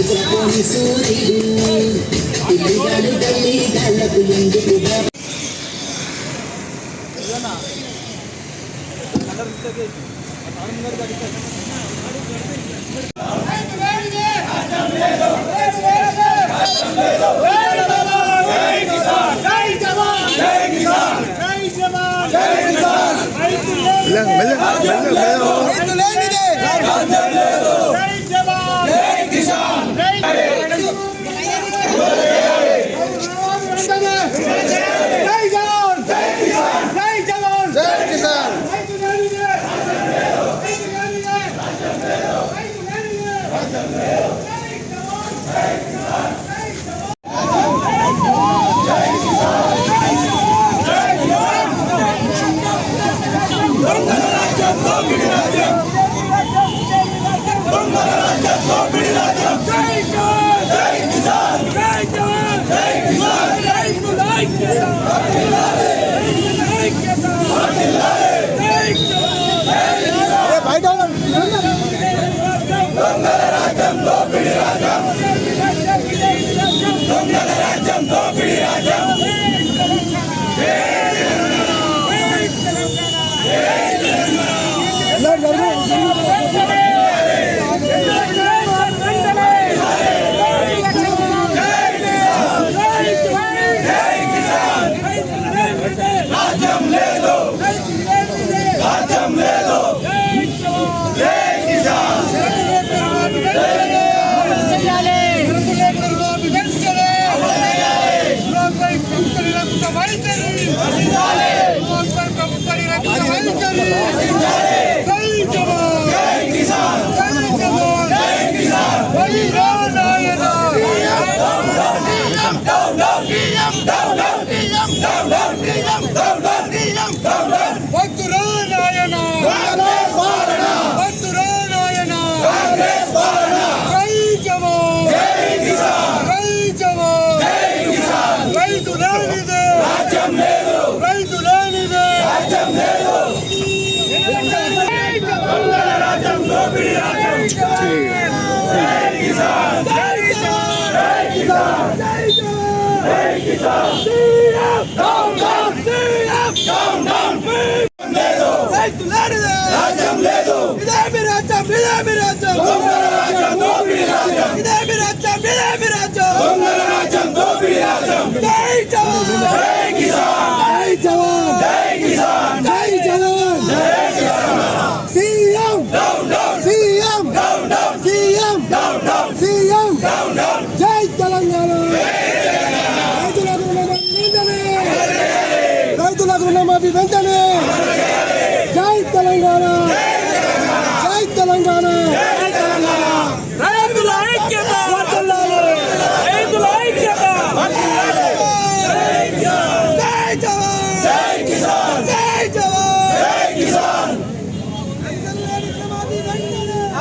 అడుగుకొని సూర్యుడు పిల్లిగాడు మెల్ల మెల్ల మెల్ల మెల్ల well. రాజ్యం లేదు. రాజ్యం లేదు. ఇదేమి రాజ్యం ఇదేమి రాజ్యం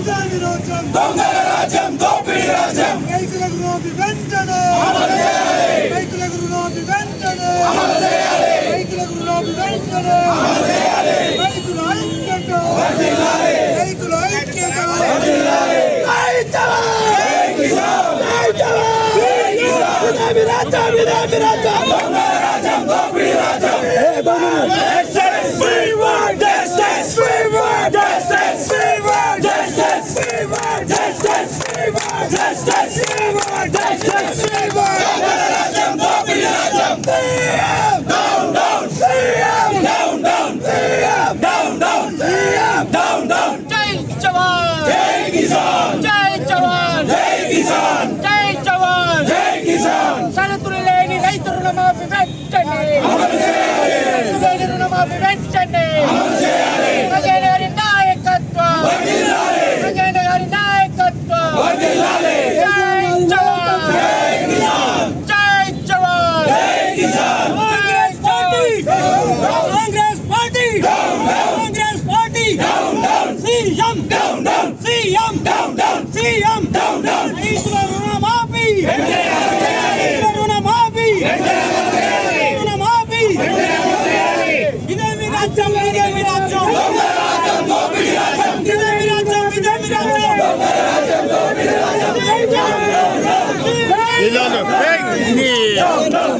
నిజాన్ని రాజ్యం దొంగల రాజ్యం దోపిడీ రాజ్యం రైతులకు నోటి వెంటనే అమలు చేయాలి రైతులకు నోటి వెంటనే అమలు చేయాలి వెంటనే రైతుల ఐక్యత రైతుల ఐక్యత రాజ్యం రాజ్యం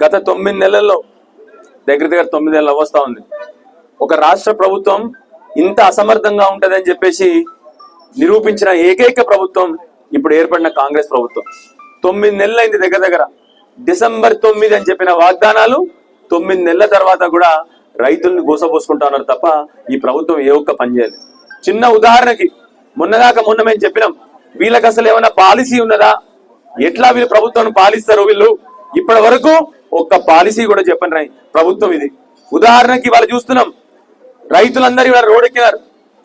గత తొమ్మిది నెలల్లో దగ్గర దగ్గర తొమ్మిది నెలలు వస్తూ ఉంది. ఒక రాష్ట్ర ప్రభుత్వం ఇంత అసమర్థంగా ఉంటుందని చెప్పేసి నిరూపించిన ఏకైక ప్రభుత్వం ఇప్పుడు ఏర్పడిన కాంగ్రెస్ ప్రభుత్వం. తొమ్మిది నెలలు అయింది దగ్గర దగ్గర. డిసెంబర్ తొమ్మిది అని చెప్పిన వాగ్దానాలు తొమ్మిది నెలల తర్వాత కూడా రైతుల్ని గోసపోసుకుంటా ఉన్నారు తప్ప ఈ ప్రభుత్వం ఏ ఒక్క పని చేయలేదు. చిన్న ఉదాహరణకి మొన్నదాకా మొన్న మేము చెప్పినాం వీళ్ళకి అసలు ఏమైనా పాలసీ ఉన్నదా? ఎట్లా వీళ్ళు ప్రభుత్వాన్ని పాలిస్తారు వీళ్ళు? ఇప్పటి వరకు ఒక్క పాలసీ కూడా చెప్పండి రాయి. ప్రభుత్వం ఇది. ఉదాహరణకి ఇవాళ చూస్తున్నాం రైతులందరూ ఇవాళ రోడ్ ఎక్కినారు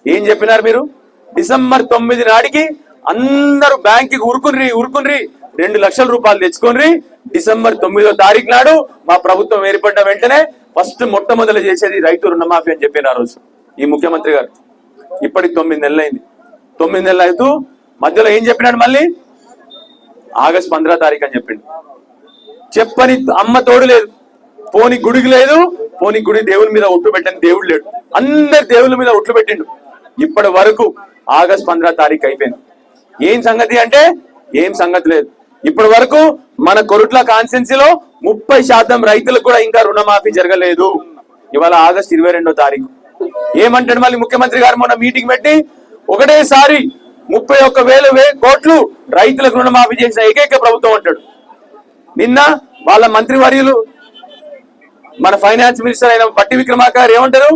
ఏం చెప్పినారు మీరు? డిసెంబర్ తొమ్మిది నాటికి అందరూ బ్యాంకుకి ఉరుకుని ఉరుకుని రెండు లక్షల రూపాయలు తెచ్చుకుని డిసెంబర్ తొమ్మిదో తారీఖు నాడు మా ప్రభుత్వం ఏర్పడిన వెంటనే ఫస్ట్ మొట్టమొదలు చేసేది రైతు రుణమాఫీ అని చెప్పిన రోజు. ఈ ముఖ్యమంత్రి గారు. ఇప్పటికి తొమ్మిది నెలలైంది. తొమ్మిది నెలలు అవుతూ మధ్యలో ఏం చెప్పినాడు మళ్ళీ? ఆగస్ట్ పంద్రహ తారీఖు అని చెప్పిండు. చెప్పని అమ్మ తోడు లేదు. పోని గుడికి లేదు పోని గుడి దేవుని మీద ఒట్లు పెట్టని దేవుడు లేడు. అందరి దేవుళ్ళ మీద ఒట్లు పెట్టిండు. ఇప్పటి వరకు ఆగస్ట్ పంద్రా తారీఖు అయిపోయింది. ఏం సంగతి అంటే ఏం సంగతి లేదు. ఇప్పటి వరకు మన కొరుట్ల కాన్స్టెన్సీలో ముప్పై శాతం రైతులకు కూడా ఇంకా రుణమాఫీ జరగలేదు. ఇవాళ ఆగస్ట్ ఇరవై రెండో తారీఖు. ఏమంటాడు మళ్ళీ ముఖ్యమంత్రి గారు మొన్న మీటింగ్ పెట్టి ఒకటేసారి ముప్పై ఒక్క వేల వే కోట్లు రైతులకు రుణమాఫీ చేసిన ఏకైక ప్రభుత్వం అంటాడు. నిన్న వాళ్ళ మంత్రివర్యులు మన ఫైనాన్స్ మినిస్టర్ అయిన పట్టి విక్రమాకర్ గారు ఏమంటారు?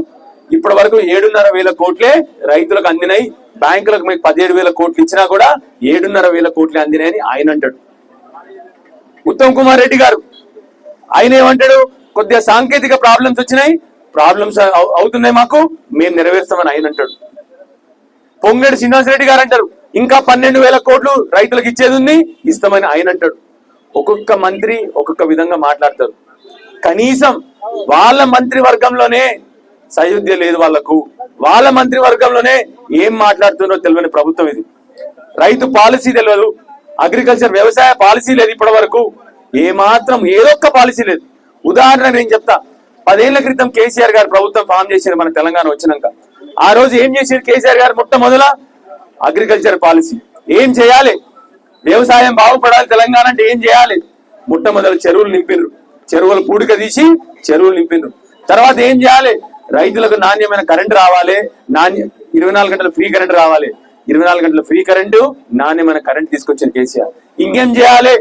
ఇప్పటి వరకు ఏడున్నర వేల కోట్లే రైతులకు అందినాయి. బ్యాంకులకు మీకు పదిహేడు వేల కోట్లు ఇచ్చినా కూడా ఏడున్నర వేల కోట్లే అందినాయని ఆయన అంటాడు. ఉత్తమ్ కుమార్ రెడ్డి గారు ఆయన ఏమంటాడు? కొద్దిగా సాంకేతిక ప్రాబ్లమ్స్ వచ్చినాయి. ప్రాబ్లమ్స్ అవుతున్నాయి మాకు మేము నెరవేరుస్తామని ఆయన అంటాడు. పొంగడి శ్రీనివాసరెడ్డి గారు అంటారు ఇంకా పన్నెండు వేల కోట్లు రైతులకు ఇచ్చేది ఉంది ఇస్తామని ఆయన అంటాడు. ఒక్కొక్క మంత్రి ఒక్కొక్క విధంగా మాట్లాడతారు. కనీసం వాళ్ళ మంత్రి వర్గంలోనే సయోధ్య లేదు వాళ్ళకు వాళ్ళ మంత్రి వర్గంలోనే ఏం మాట్లాడుతున్నారో తెలియని ప్రభుత్వం ఇది. రైతు పాలసీ తెలియదు. అగ్రికల్చర్ వ్యవసాయ పాలసీ లేదు ఇప్పటి వరకు ఏ మాత్రం ఏదొక్క పాలసీ లేదు. ఉదాహరణ నేను చెప్తా. పదేళ్ళ క్రితం కేసీఆర్ గారు ప్రభుత్వం ఫామ్ చేసింది మన తెలంగాణ వచ్చినాక. ఆ రోజు ఏం చేసింది కేసీఆర్ గారు మొట్టమొదల అగ్రికల్చర్ పాలసీ. ఏం చేయాలి? వ్యవసాయం బాగుపడాలి తెలంగాణ అంటే ఏం చేయాలి? మొట్టమొదటి చెరువులు నింపినరు చెరువులు పూడిక తీసి చెరువులు నింపినరు తర్వాత ఏం చేయాలి? రైతులకు నాణ్యమైన కరెంటు రావాలి. నాణ్య ఇరవై నాలుగు గంటలు ఫ్రీ కరెంటు రావాలి. ఇరవై నాలుగు గంటల ఫ్రీ కరెంటు నాణ్యమైన కరెంట్ తీసుకొచ్చిన కేసీఆర్. ఇంకేం చేయాలి?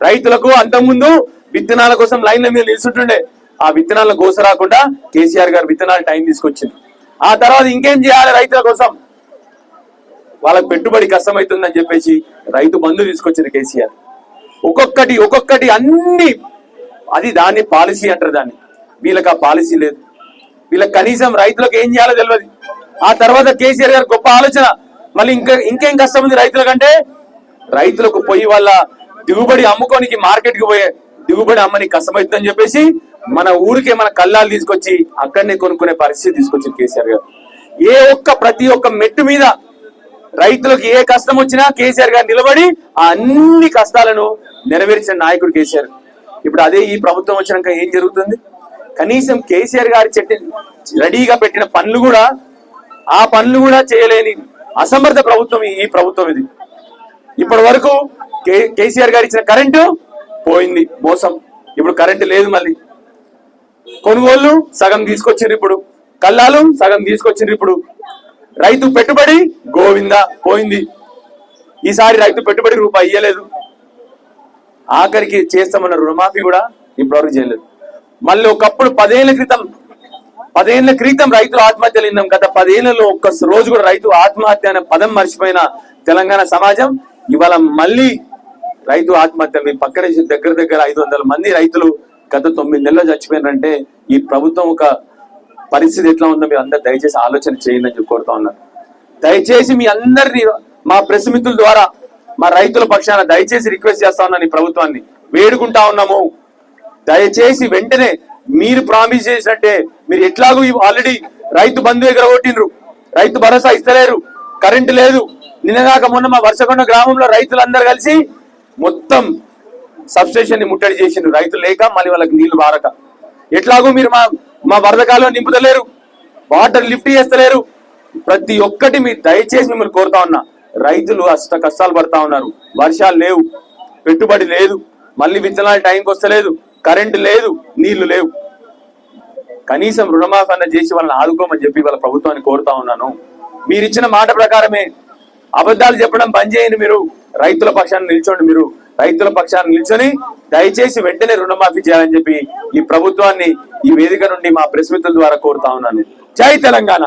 రైతులకు అంతకుముందు విత్తనాల కోసం లైన్ల మీద నిలుచుంటుండే ఆ విత్తనాల కోస రాకుండా కేసీఆర్ గారు విత్తనాలు టైం తీసుకొచ్చింది. ఆ తర్వాత ఇంకేం చేయాలి రైతుల కోసం? వాళ్ళకి పెట్టుబడి కష్టమవుతుందని చెప్పేసి రైతు బంధు తీసుకొచ్చింది కేసీఆర్. ఒక్కొక్కటి ఒక్కొక్కటి అన్ని అది దాన్ని పాలసీ అంటారు దాన్ని. వీళ్ళకి ఆ పాలసీ లేదు. వీళ్ళకి కనీసం రైతులకు ఏం చేయాలో తెలియదు ఆ తర్వాత కేసీఆర్ గారు గొప్ప ఆలోచన. మళ్ళీ ఇంకా ఇంకేం కష్టం ఉంది రైతులకంటే రైతులకు పోయి వాళ్ళ దిగుబడి అమ్ముకోనికి మార్కెట్కి పోయే దిగుబడి అమ్మని కష్టమవుతుందని చెప్పేసి మన ఊరికే మన కల్లాలు తీసుకొచ్చి అక్కడనే కొనుక్కునే పరిస్థితి తీసుకొచ్చింది కేసీఆర్ గారు. ఏ ఒక్క ప్రతి ఒక్క మెట్టు మీద రైతులకు ఏ కష్టం వచ్చినా కేసీఆర్ గారు నిలబడి ఆ అన్ని కష్టాలను నెరవేర్చిన నాయకుడు కేసీఆర్. ఇప్పుడు అదే ఈ ప్రభుత్వం వచ్చినాక ఏం జరుగుతుంది? కనీసం కేసీఆర్ గారి చెట్టి రెడీగా పెట్టిన పనులు కూడా ఆ పనులు కూడా చేయలేని అసమర్థ ప్రభుత్వం ఈ- ప్రభుత్వం ఇది. ఇప్పటి వరకు కే- కేసీఆర్ గారు ఇచ్చిన కరెంటు పోయింది మోసం. ఇప్పుడు కరెంటు లేదు మళ్ళీ. కొనుగోళ్ళు సగం తీసుకొచ్చిండ్రు ఇప్పుడు. కల్లాలు సగం తీసుకొచ్చిండ్రు ఇప్పుడు. రైతు పెట్టుబడి గోవింద పోయింది. ఈసారి రైతు పెట్టుబడి రూపాయి ఇయ్యలేదు. ఆఖరికి చేస్తామన్న రుణమాఫీ కూడా ఇప్పటివరకు చేయలేదు. మళ్ళీ ఒకప్పుడు పదేళ్ళ క్రితం పదేళ్ళ క్రితం రైతులు ఆత్మహత్యలు విన్నాం గత పదేళ్ళలో ఒక్క రోజు కూడా రైతు ఆత్మహత్య అనే పదం మర్చిపోయిన తెలంగాణ సమాజం. ఇవాళ మళ్ళీ రైతు ఆత్మహత్యలు మీ పక్కన దగ్గర దగ్గర ఐదు వందల మంది రైతులు గత తొమ్మిది నెలల్లో చచ్చిపోయినారంటే ఈ ప్రభుత్వం ఒక పరిస్థితి ఎట్లా ఉందో మీరు అందరు దయచేసి ఆలోచన చేయండి అని కోరుతా ఉన్నారు దయచేసి మీ అందరినీ మా ప్రెస్ మిత్రుల ద్వారా మా రైతుల పక్షాన దయచేసి రిక్వెస్ట్ చేస్తా ఉన్నాను ఈ ప్రభుత్వాన్ని. వేడుకుంటా ఉన్నాము. దయచేసి వెంటనే మీరు ప్రామిస్ చేసినట్టే మీరు ఎట్లాగూ ఆల్రెడీ రైతు బంధు దగ్గర కొట్టిండ్రు. రైతు భరోసా ఇస్తలేరు. కరెంటు లేదు. నిన్నగాక మొన్న మా వర్షకొండ గ్రామంలో రైతులందరూ కలిసి మొత్తం సబ్స్టేషన్ని ముట్టడి చేసిండ్రు. రైతులు లేక మళ్ళీ వాళ్ళకి నీళ్ళు బారక. ఎట్లాగూ మీరు మా మా వరదకాలం నింపుతలేరు వాటర్ లిఫ్ట్ చేస్తలేరు. ప్రతి ఒక్కటి మీరు దయచేసి మిమ్మల్ని కోరుతా ఉన్నా. రైతులు అష్ట కష్టాలు పడతా ఉన్నారు. వర్షాలు లేవు పెట్టుబడి లేదు మళ్ళీ విత్తనాలు టైంకి వస్తలేదు కరెంటు లేదు నీళ్ళు లేవు. కనీసం రుణమాఫీ చేసి వాళ్ళని ఆదుకోమని చెప్పి వాళ్ళ ప్రభుత్వాన్ని కోరుతా ఉన్నాను. మీరు ఇచ్చిన మాట ప్రకారమే అబద్ధాలు చెప్పడం బంద్ చేయండి మీరు. రైతుల పక్షాన్ని నిల్చోండి మీరు. రైతుల పక్షాన్ని నిల్చొని దయచేసి వెంటనే రుణమాఫీ చేయాలని చెప్పి ఈ ప్రభుత్వాన్ని ఈ వేదిక నుండి మా ప్రెస్ మిత్రుల ద్వారా కోరుతా ఉన్నాను. జై తెలంగాణ!